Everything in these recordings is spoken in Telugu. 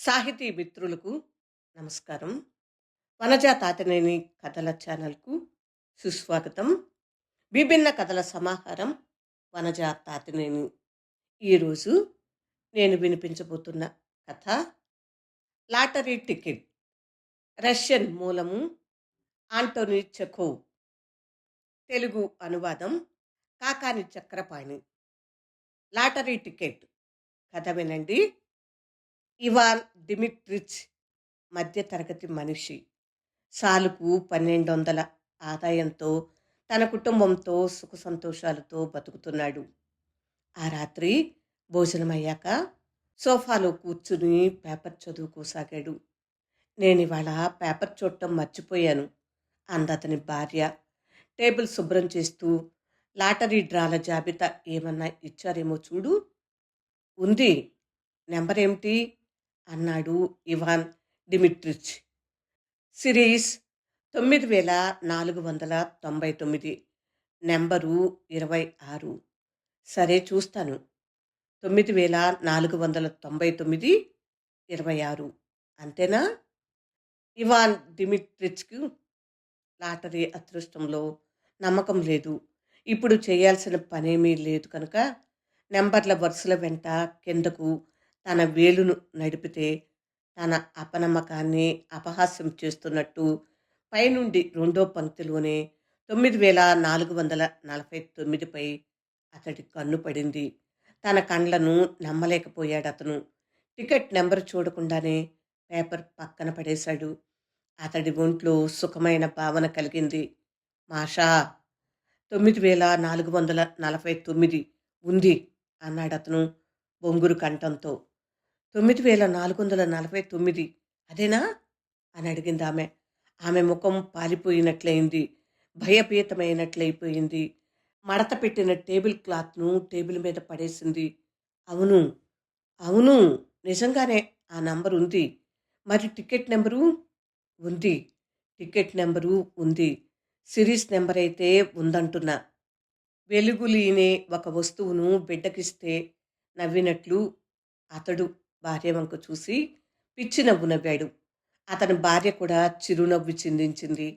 సాహితీ మిత్రులకు నమస్కారం. వనజ తాతనేని కథల ఛానల్కు సుస్వాగతం. విభిన్న కథల సమాహారం వనజ తాతనేని. ఈరోజు నేను వినిపించబోతున్న కథ లాటరీ టికెట్ రష్యన్ మూలము ఆంటోనీ చెకోవ్ తెలుగు అనువాదం కాకాని చక్రపాణి. లాటరీ టికెట్ కథ వినండి. ఇవాన్ డిమిట్రిచ్ మధ్యతరగతి మనిషి. సాలుకు పన్నెండు వందల ఆదాయంతో తన కుటుంబంతో సుఖ సంతోషాలతో బతుకుతున్నాడు. ఆ రాత్రి భోజనమయ్యాక సోఫాలో కూర్చుని పేపర్ చదువుకోసాగాడు. నేను ఇవాళ పేపర్ చూడటం మర్చిపోయాను. అందతని భార్య టేబుల్ శుభ్రం చేస్తూ లాటరీ డ్రాల జాబితా ఏమన్నా ఇచ్చారేమో చూడు. ఉంది. నెంబర్ ఏమిటి అన్నాడు ఇవాన్ డిమిట్రిచ్. సిరీస్ తొమ్మిది వేల నాలుగు వందల తొంభై తొమ్మిది నెంబరు ఇరవై ఆరు. సరే చూస్తాను. తొమ్మిది వేల నాలుగు వందల తొంభై తొమ్మిది ఇరవై ఆరు. అంతేనా? ఇవాన్ డిమిట్రిచ్కు లాటరీ అదృష్టంలో నమ్మకం లేదు. ఇప్పుడు చేయాల్సిన పనేమీ లేదు కనుక నెంబర్ల వరుసల వెంట కిందకు తన వేలును నడిపితే తన అపనమ్మకాన్ని అపహాస్యం చేస్తున్నట్టు పైనుండి రెండో పంక్తిలోనే తొమ్మిది వేల నాలుగు వందల నలభై తొమ్మిదిపై అతడి కన్ను పడింది. తన కండ్లను నమ్మలేకపోయాడు అతను. టికెట్ నెంబర్ చూడకుండానే పేపర్ పక్కన పడేశాడు. అతడి ఒంట్లో సుఖమైన భావన కలిగింది. మాషా తొమ్మిది వేల నాలుగు వందల నలభై తొమ్మిది ఉంది అన్నాడు అతను బొంగురు కంఠంతో. తొమ్మిది వేల నాలుగు వందల నలభై తొమ్మిది. అదేనా? అని అడిగింది ఆమె. ఆమె ముఖం పాలిపోయినట్లయింది భయభీతమైనట్లయిపోయింది మడత పెట్టిన టేబుల్ క్లాత్ను టేబుల్ మీద పడేసింది. అవును అవును నిజంగానే ఆ నంబర్ ఉంది. మరి టికెట్ నెంబరు? ఉంది. టికెట్ నెంబరు ఉంది. సిరీస్ నెంబర్ అయితే ఉందంటున్నా. వెలుగులీనే ఒక వస్తువును బిడ్డకిస్తే నవ్వినట్లు అతడు భార్య వంక చూసి పిచ్చి నవ్వు నవ్వాడు. అతని భార్య కూడా చిరునవ్వు చిందించింది.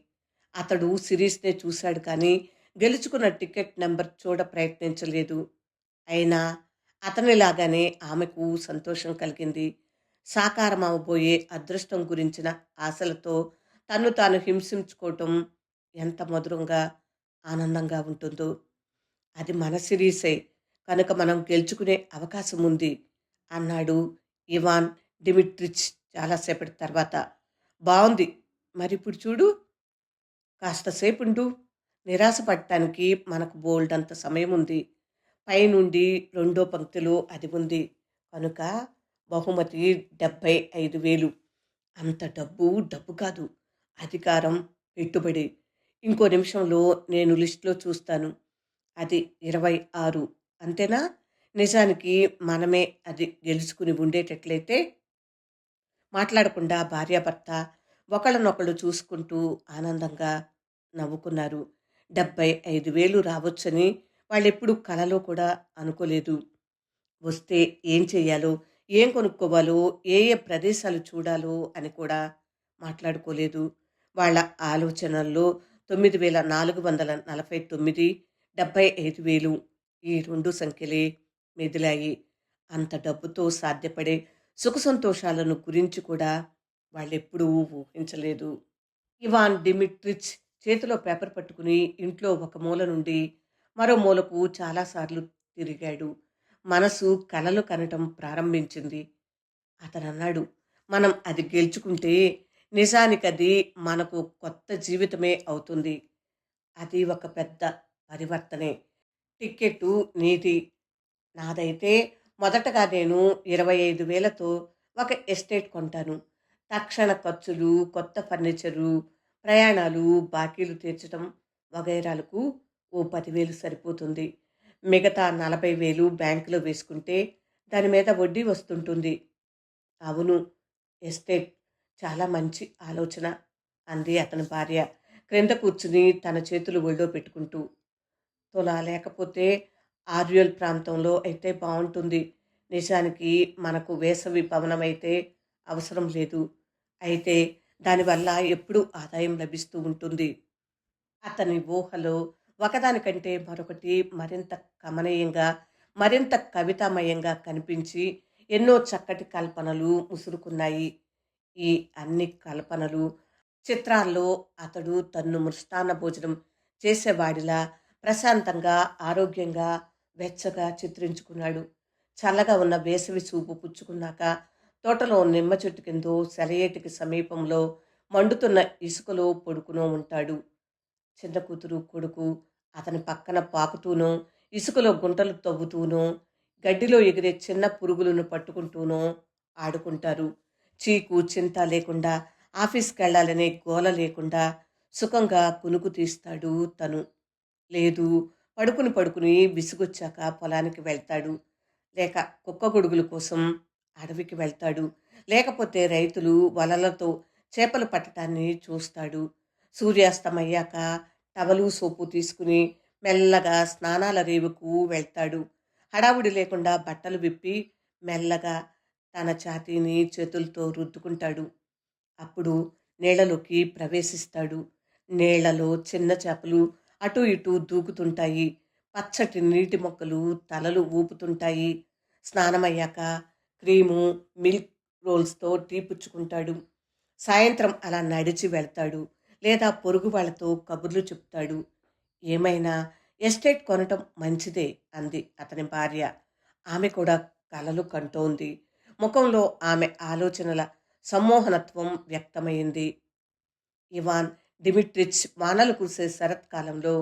అతడు సిరీస్నే చూశాడు కానీ గెలుచుకున్న టికెట్ నెంబర్ చూడ ప్రయత్నించలేదు. అయినా అతనిలాగానే ఆమెకు సంతోషం కలిగింది. సాకారం అవబోయే అదృష్టం గురించిన ఆశలతో తన్ను తాను హింసించుకోవటం ఎంత మధురంగా ఆనందంగా ఉంటుందో. అది మన సిరీసే. కనుక మనం గెలుచుకునే అవకాశం ఉంది అన్నాడు ఇవాన్ డిమిట్రిచ్ చాలాసేపటి తర్వాత. బాగుంది మరి ఇప్పుడు చూడు. కాస్తసేపు ఉండు నిరాశపడటానికి మనకు బోల్డ్ అంత సమయం ఉంది పైనుండి రెండో పంక్తిలో అది ఉంది. కనుక బహుమతి డెబ్భై ఐదు వేలు. అంత డబ్బు డబ్బు కాదు. అధికారం పెట్టుబడి. ఇంకో నిమిషంలో నేను లిస్టులో చూస్తాను. అది ఇరవై ఆరు. అంతేనా? నిజానికి మనమే అది గెలుచుకుని ఉండేటట్లయితే మాట్లాడకుండా భార్యాభర్త ఒకళ్ళనొకళ్ళు చూసుకుంటూ ఆనందంగా నవ్వుకున్నారు. డెబ్బై ఐదు వేలు రావచ్చని వాళ్ళెప్పుడు కలలో కూడా అనుకోలేదు. వస్తే ఏం చేయాలో ఏం కొనుక్కోవాలో ఏ ఏ ప్రదేశాలు చూడాలో అని కూడా మాట్లాడుకోలేదు. వాళ్ళ ఆలోచనల్లో తొమ్మిది వేల నాలుగు వందల నలభై తొమ్మిది డెబ్బై ఐదు వేలు ఈ రెండు సంఖ్యలే మెదిలాయి. అంత డబ్బుతో సాధ్యపడే సుఖ సంతోషాలను గురించి కూడా వాళ్ళెప్పుడూ ఊహించలేదు. ఇవాన్ డిమిట్రిచ్ చేతిలో పేపర్ పట్టుకుని ఇంట్లో ఒక మూల నుండి మరో మూలకు చాలాసార్లు తిరిగాడు. మనసు కలలు కనటం ప్రారంభించింది. అతనన్నాడు మనం అది గెలుచుకుంటే నిజానికి అది మనకు కొత్త జీవితమే అవుతుంది. అది ఒక పెద్ద పరివర్తనే. టిక్కెట్టు నీది నాదైతే మొదటగా నేను ఇరవై ఐదు వేలతో ఒక ఎస్టేట్ కొంటాను. తక్షణ ఖర్చులు కొత్త ఫర్నిచరు ప్రయాణాలు బాకీలు తీర్చడం వగైరాలకు ఓ పదివేలు సరిపోతుంది. మిగతా నలభై వేలు బ్యాంకులో వేసుకుంటే దాని మీద వడ్డీ వస్తుంటుంది. అవును ఎస్టేట్ చాలా మంచి ఆలోచన అంది అతని భార్య క్రింద కూర్చుని తన చేతులు ఒళ్ళో పెట్టుకుంటూ. తులా లేకపోతే ఆర్యుల్ ప్రాంతంలో అయితే బాగుంటుంది. నిజానికి మనకు వేసవి భవనం అయితే అవసరం లేదు. అయితే దానివల్ల ఎప్పుడూ ఆదాయం లభిస్తూ ఉంటుంది. అతని ఊహలో ఒకదానికంటే మరొకటి మరింత కమనీయంగా మరింత కవితామయంగా కనిపించి ఎన్నో చక్కటి కల్పనలు ముసురుకున్నాయి. ఈ అన్ని కల్పనలు చిత్రాల్లో అతడు తన్ను మృష్టాన్న భోజనం చేసేవాడిలా ప్రశాంతంగా ఆరోగ్యంగా వెచ్చగా చిత్రించుకున్నాడు. చల్లగా ఉన్న వేసవి చూపు పుచ్చుకున్నాక తోటలో నిమ్మ చెట్టు కిందో సెలయేటికి సమీపంలో మండుతున్న ఇసుకలో పడుకునో ఉంటాడు. చిన్న కూతురు కొడుకు అతని పక్కన పాకుతూనో ఇసుకలో గుంటలు తవ్వుతూనో గడ్డిలో ఎగిరే చిన్న పురుగులను పట్టుకుంటూనో ఆడుకుంటారు. చీకు చింత లేకుండా ఆఫీస్కి వెళ్ళాలనే గోల లేకుండా సుఖంగా కునుకు తీస్తాడు తను. లేదు పడుకుని పడుకుని విసుగొచ్చాక పొలానికి వెళ్తాడు. లేక కుక్క గొడుగుల కోసం అడవికి వెళ్తాడు. లేకపోతే రైతులు వలలతో చేపలు పట్టడాన్ని చూస్తాడు. సూర్యాస్తమయ్యాక టవలు సోపు తీసుకుని మెల్లగా స్నానాల రేవుకు వెళ్తాడు. హడావుడి లేకుండా బట్టలు విప్పి మెల్లగా తన ఛాతీని చేతులతో రుద్దుకుంటాడు. అప్పుడు నీళ్ళలోకి ప్రవేశిస్తాడు. నీళ్ళలో చిన్న చేపలు అటు ఇటు దూకుతుంటాయి. పచ్చటి నీటి మొక్కలు తలలు ఊపుతుంటాయి. స్నానమయ్యాక క్రీము మిల్క్ రోల్స్తో టీ పుచ్చుకుంటాడు. సాయంత్రం అలా నడిచి వెళ్తాడు లేదా పొరుగు వాళ్ళతో కబుర్లు చెప్తాడు. ఏమైనా ఎస్టేట్ కొనటం మంచిదే అంది అతని భార్య. ఆమె కూడా కలలు కంటోంది. ముఖంలో ఆమె ఆలోచనల సమ్మోహనత్వం వ్యక్తమైంది. ఇవాన్ డిమిట్రిచ్ వానలు కురిసే శరత్కాలంలో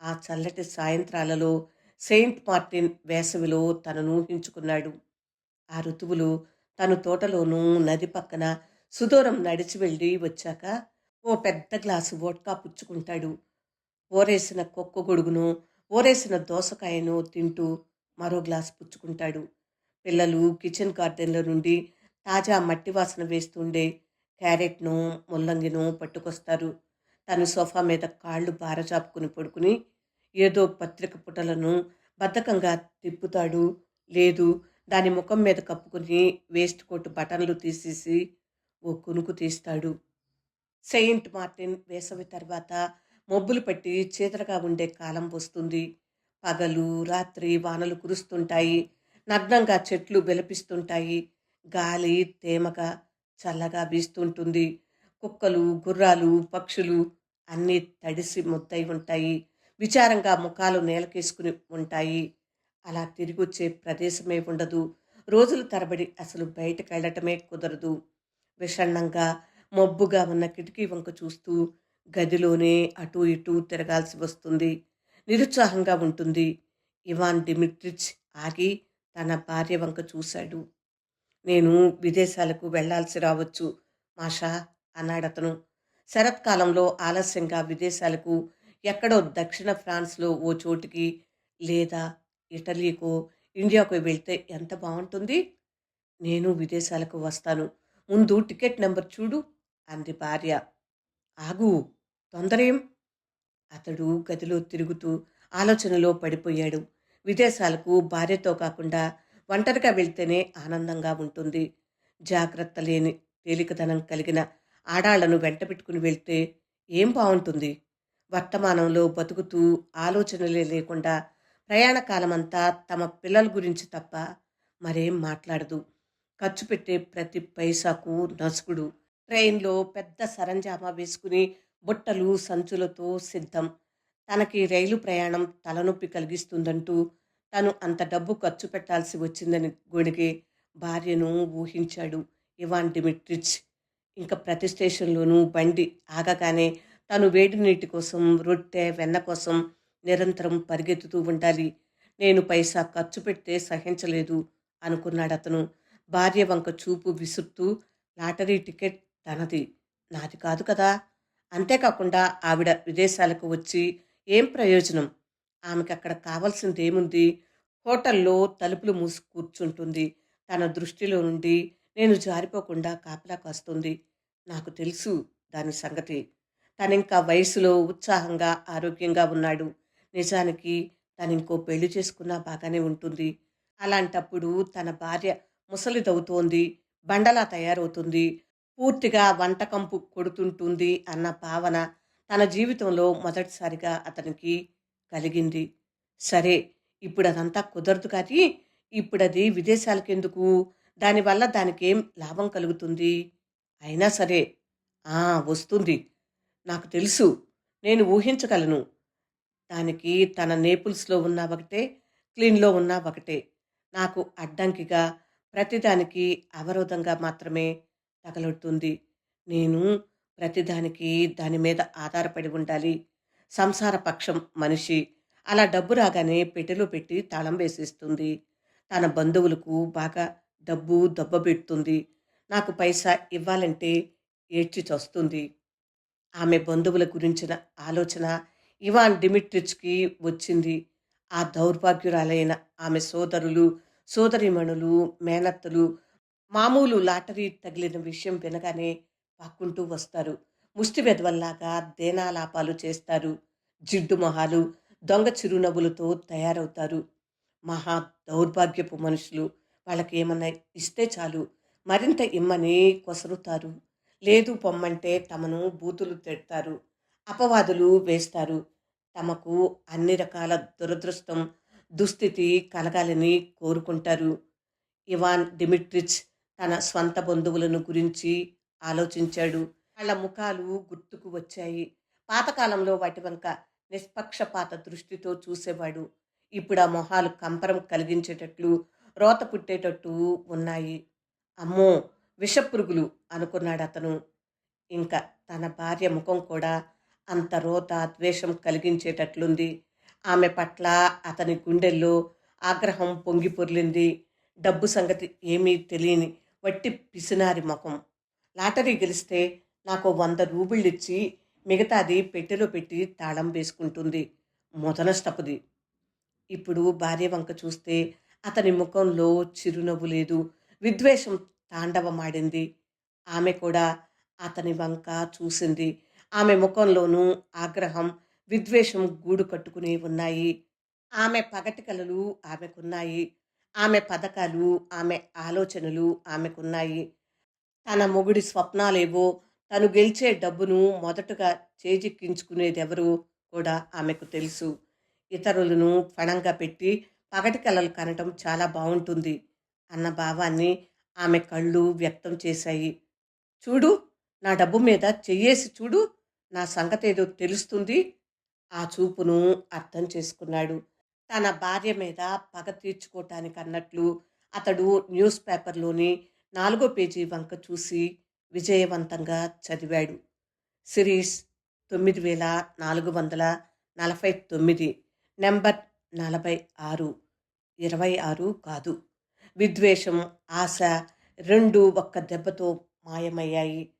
ఆ చల్లటి సాయంత్రాలలో సెయింట్ మార్టిన్ వేసవిలో తనను ఊహించుకున్నాడు. ఆ ఋతువులు తను తోటలోనూ నది పక్కన సుదూరం నడిచి వెళ్ళి వచ్చాక ఓ పెద్ద గ్లాసు వోడ్కా పుచ్చుకుంటాడు. ఓరేసిన కుక్క గొడుగును ఓరేసిన దోసకాయను తింటూ మరో గ్లాసు పుచ్చుకుంటాడు. పిల్లలు కిచెన్ గార్డెన్లో నుండి తాజా మట్టి వాసన వేస్తుండే క్యారెట్ను ముల్లంగిను పట్టుకొస్తారు. తను సోఫా మీద కాళ్ళు బారచాపుకుని పడుకుని ఏదో పత్రిక పుటలను బద్ధకంగా తిప్పుతాడు. లేదు దాని ముఖం మీద కప్పుకుని వేస్ట్ కోట్ బటన్లు తీసేసి ఓ కునుకు తీస్తాడు. సెయింట్ మార్టిన్ వేసవి తర్వాత మబ్బులు పట్టి చీతరగా ఉండే కాలం వస్తుంది. పగలు రాత్రి వానలు కురుస్తుంటాయి. నగ్నంగా చెట్లు బెలపిస్తుంటాయి. గాలి తేమగా చల్లగా వీస్తుంటుంది. కుక్కలు గుర్రాలు పక్షులు అన్నీ తడిసి ముద్దై ఉంటాయి. విచారంగా ముఖాలు నేలకేసుకుని ఉంటాయి. అలా తిరిగి వచ్చే ప్రదేశమే ఉండదు. రోజులు తరబడి అసలు బయటకు వెళ్ళటమే కుదరదు. విషణ్ణంగా మబ్బుగా ఉన్న కిటికీ వంక చూస్తూ గదిలోనే అటూ ఇటూ తిరగాల్సి వస్తుంది. నిరుత్సాహంగా ఉంటుంది. ఇవాన్ డిమిట్రిచ్ ఆగి తన భార్య వంక చూశాడు. నేను విదేశాలకు వెళ్ళాల్సి రావచ్చు మాషా. అన్నాడతను. శరత్కాలంలో ఆలస్యంగా విదేశాలకు ఎక్కడో దక్షిణ ఫ్రాన్స్లో ఓ చోటికి లేదా ఇటలీకో ఇండియాకు వెళ్తే ఎంత బాగుంటుంది నేను విదేశాలకు వస్తాను. ముందు టికెట్ నెంబర్ చూడు అంది భార్య. ఆగు తొందరేం? అతడు గదిలో తిరుగుతూ ఆలోచనలో పడిపోయాడు. విదేశాలకు భార్యతో కాకుండా ఒంటరిగా వెళ్తేనే ఆనందంగా ఉంటుంది. జాగ్రత్త లేని తేలికదనం కలిగిన ఆడాళ్ళను వెంట పెట్టుకుని వెళ్తే ఏం బాగుంటుంది వర్తమానంలో బతుకుతూ ఆలోచనలే లేకుండా ప్రయాణ కాలమంతా తమ పిల్లల గురించి తప్ప మరేం మాట్లాడదు. ఖర్చు పెట్టే ప్రతి పైసాకు నసుకుడు ట్రైన్లో పెద్ద సరంజామా వేసుకుని బుట్టలు సంచులతో సిద్ధం. తనకి రైలు ప్రయాణం తలనొప్పి కలిగిస్తుందంటూ తను అంత డబ్బు ఖర్చు పెట్టాల్సి వచ్చిందని గొడిగే భార్యను ఊహించాడు ఇవాన్ డిమిట్రిచ్. ఇంకా ప్రతి స్టేషన్లోనూ బండి ఆగగానే తను వేడి నీటి కోసం రొట్టె వెన్న కోసం నిరంతరం పరిగెత్తుతూ ఉండాలి. నేను పైసా ఖర్చు పెడితే సహించలేదు అనుకున్నాడు అతను. భార్య వంక చూపు విసురుతూ లాటరీ టికెట్ తనది నాది కాదు కదా. అంతేకాకుండా ఆవిడ విదేశాలకు వచ్చి ఏం ప్రయోజనం? ఆమెకి అక్కడ కావాల్సింది ఏముంది హోటల్లో తలుపులు మూసి కూర్చుంటుంది. తన దృష్టిలో నుండి నేను జారిపోకుండా కాపలా కాస్తుంది. నాకు తెలుసు దాని సంగతి. తనింకా వయసులో ఉత్సాహంగా ఆరోగ్యంగా ఉన్నాడు. నిజానికి తను ఇంకో పెళ్ళి చేసుకున్నా బాగానే ఉంటుంది. అలాంటప్పుడు తన భార్య ముసలిదవుతోంది బండలా తయారవుతుంది పూర్తిగా వంటకంపు కొడుతుంటుంది అన్న భావన తన జీవితంలో మొదటిసారిగా అతనికి కలిగింది. సరే ఇప్పుడు అదంతా కుదరదు కానీ ఇప్పుడది విదేశాలకెందుకు? దానివల్ల దానికేం లాభం కలుగుతుంది? అయినా సరే ఆ వస్తుంది. నాకు తెలుసు. నేను ఊహించగలను. దానికి తన నేపుల్స్లో ఉన్న ఒకటే క్లీన్లో ఉన్న ఒకటే. నాకు అడ్డంకిగా ప్రతిదానికి అవరోధంగా మాత్రమే తగలొడుతుంది. నేను ప్రతిదానికి దాని మీద ఆధారపడి ఉండాలి. సంసార పక్షం మనిషి. అలా డబ్బు రాగానే పెట్టెలో పెట్టి తాళం వేసేస్తుంది. తన బంధువులకు బాగా డబ్బు దెబ్బ పెడుతుంది. నాకు పైసా ఇవ్వాలంటే ఏడ్చి చస్తుంది. ఆమె బంధువుల గురించిన ఆలోచన ఇవాన్ డిమిట్రిచ్కి వచ్చింది. ఆ దౌర్భాగ్యురాలైన ఆమె సోదరులు సోదరిమణులు మేనత్తలు మామూలు లాటరీ తగిలిన విషయం వినగానే పాక్కుంటూ వస్తారు. ముష్టి వెదవల్లాగా దేనాలాపాలు చేస్తారు. జిడ్డు మొహాలు దొంగ చిరునవ్వులతో తయారవుతారు. మహా దౌర్భాగ్యపు మనుషులు. వాళ్ళకి ఏమన్నా ఇస్తే చాలు. మరింత ఇమ్మని కొసరుతారు. లేదు పొమ్మంటే తమను బూతులు తిడతారు. అపవాదులు వేస్తారు. తమకు అన్ని రకాల దురదృష్టం దుస్థితి కలగాలని కోరుకుంటారు. ఇవాన్ డిమిట్రిచ్ తన స్వంత బంధువులను గురించి ఆలోచించాడు. వాళ్ళ ముఖాలు గుర్తుకు వచ్చాయి. పాతకాలంలో వాటి వంక నిష్పక్షపాత దృష్టితో చూసేవాడు. ఇప్పుడు ఆ మొహాలు కంపరం కలిగించేటట్లు రోత పుట్టేటట్టు ఉన్నాయి. అమ్మో! విషపురుగులు అనుకున్నాడు అతను ఇంకా తన భార్య ముఖం కూడా అంత రోత ద్వేషం కలిగించేటట్లుంది. ఆమె పట్ల అతని గుండెల్లో ఆగ్రహం పొంగి పొర్లింది. డబ్బు సంగతి ఏమీ తెలియని వట్టి పిసినారి ముఖం. లాటరీ గెలిస్తే నాకు వంద రూబుళ్ళు ఇచ్చి మిగతాది పెట్టెలో పెట్టి తాళం వేసుకుంటుంది. మొదనష్టపుది. ఇప్పుడు భార్య వంక చూస్తే అతని ముఖంలో చిరునవ్వు లేదు. విద్వేషం తాండవమాడింది. ఆమె కూడా అతని వంక చూసింది. ఆమె ముఖంలోనూ ఆగ్రహం విద్వేషం గూడు కట్టుకుని ఉన్నాయి. ఆమె పగటి కలలు ఆమెకున్నాయి. ఆమె పథకాలు ఆమె ఆలోచనలు ఆమెకున్నాయి. తన మొగుడి స్వప్నాలేవో తను గెలిచే డబ్బును మొదటగా చేజిక్కించుకునేదెవరు కూడా ఆమెకు తెలుసు. ఇతరులను పణంగా పెట్టి పగటి కలలు కనటం చాలా బాగుంటుంది అన్న భావాన్ని ఆమె కళ్ళు వ్యక్తం చేశాయి. చూడు నా డబ్బు మీద చెయ్యేసి చూడు నా సంగతి ఏదో తెలుస్తుంది ఆ చూపును అర్థం చేసుకున్నాడు. తన భార్య మీద పగ తీర్చుకోవటానికి అన్నట్లు అతడు న్యూస్ పేపర్లోని నాలుగో పేజీ వంక చూసి విజయవంతంగా చదివాడు. సిరీస్ తొమ్మిది వేల నాలుగు వందల నలభై తొమ్మిది నెంబర్ నలభై ఆరు. ఇరవై ఆరు కాదు. విద్వేషం ఆశ రెండు ఒక్క దెబ్బతో మాయమయ్యాయి.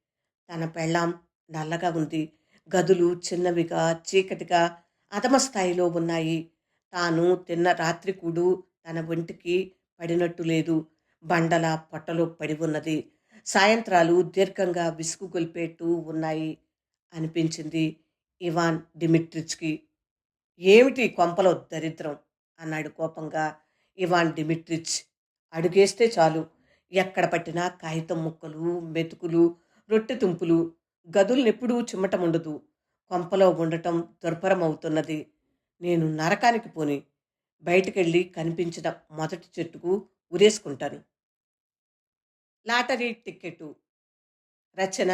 తన పెళ్ళాం నల్లగా ఉంది. గదులు చిన్నవిగా చీకటిగా అధమ స్థాయిలో ఉన్నాయి. తాను తిన్న రాత్రికూడు తన ఒంటికి పడినట్టు లేదు. బండల పొట్టలో పడి ఉన్నది. సాయంత్రాలు దీర్ఘంగా విసుగు గొలిపేట్టు ఉన్నాయి అనిపించింది ఇవాన్ డిమిట్రిచ్కి. ఏమిటి కొంపలో దరిద్రం? అన్నాడు కోపంగా ఇవాన్ డిమిట్రిచ్ అడుగేస్తే చాలు. ఎక్కడ పట్టినా కాగితం ముక్కలు మెతుకులు రొట్టె తుంపులు గదులనెప్పుడూ చిమ్మటముండదు కొంపలో ఉండటం దుర్భరం అవుతున్నది నేను నరకానికి పోని. బయటికెళ్ళి కనిపించిన మొదటి చెట్టుకు ఉరేసుకుంటాను లాటరీ టిక్కెట్టు. రచన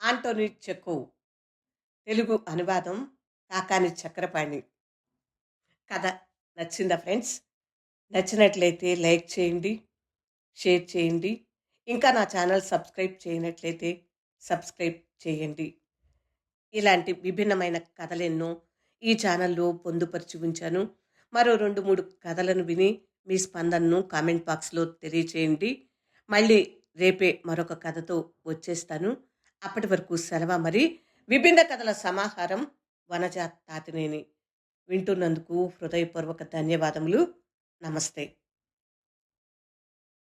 ఆంటోనీ చెక్కో తెలుగు అనువాదం కాకాని చక్రపాణి. కథ నచ్చిందా ఫ్రెండ్స్? నచ్చినట్లయితే లైక్ చేయండి షేర్ చేయండి. ఇంకా నా ఛానల్ సబ్స్క్రైబ్ చేయనట్లయితే సబ్స్క్రైబ్ చేయండి. ఇలాంటి విభిన్నమైన కథలెన్నో ఈ ఛానల్లో పొందుపరిచి ఉంచాను. మరో రెండు మూడు కథలను విని మీ స్పందనను కామెంట్ బాక్స్లో తెలియచేయండి. మళ్ళీ రేపే మరొక కథతో వచ్చేస్తాను. అప్పటి వరకు సెలవు మరి. విభిన్న కథల సమాహారం వనజ తాతినేని. వింటున్నందుకు హృదయపూర్వక ధన్యవాదములు. నమస్తే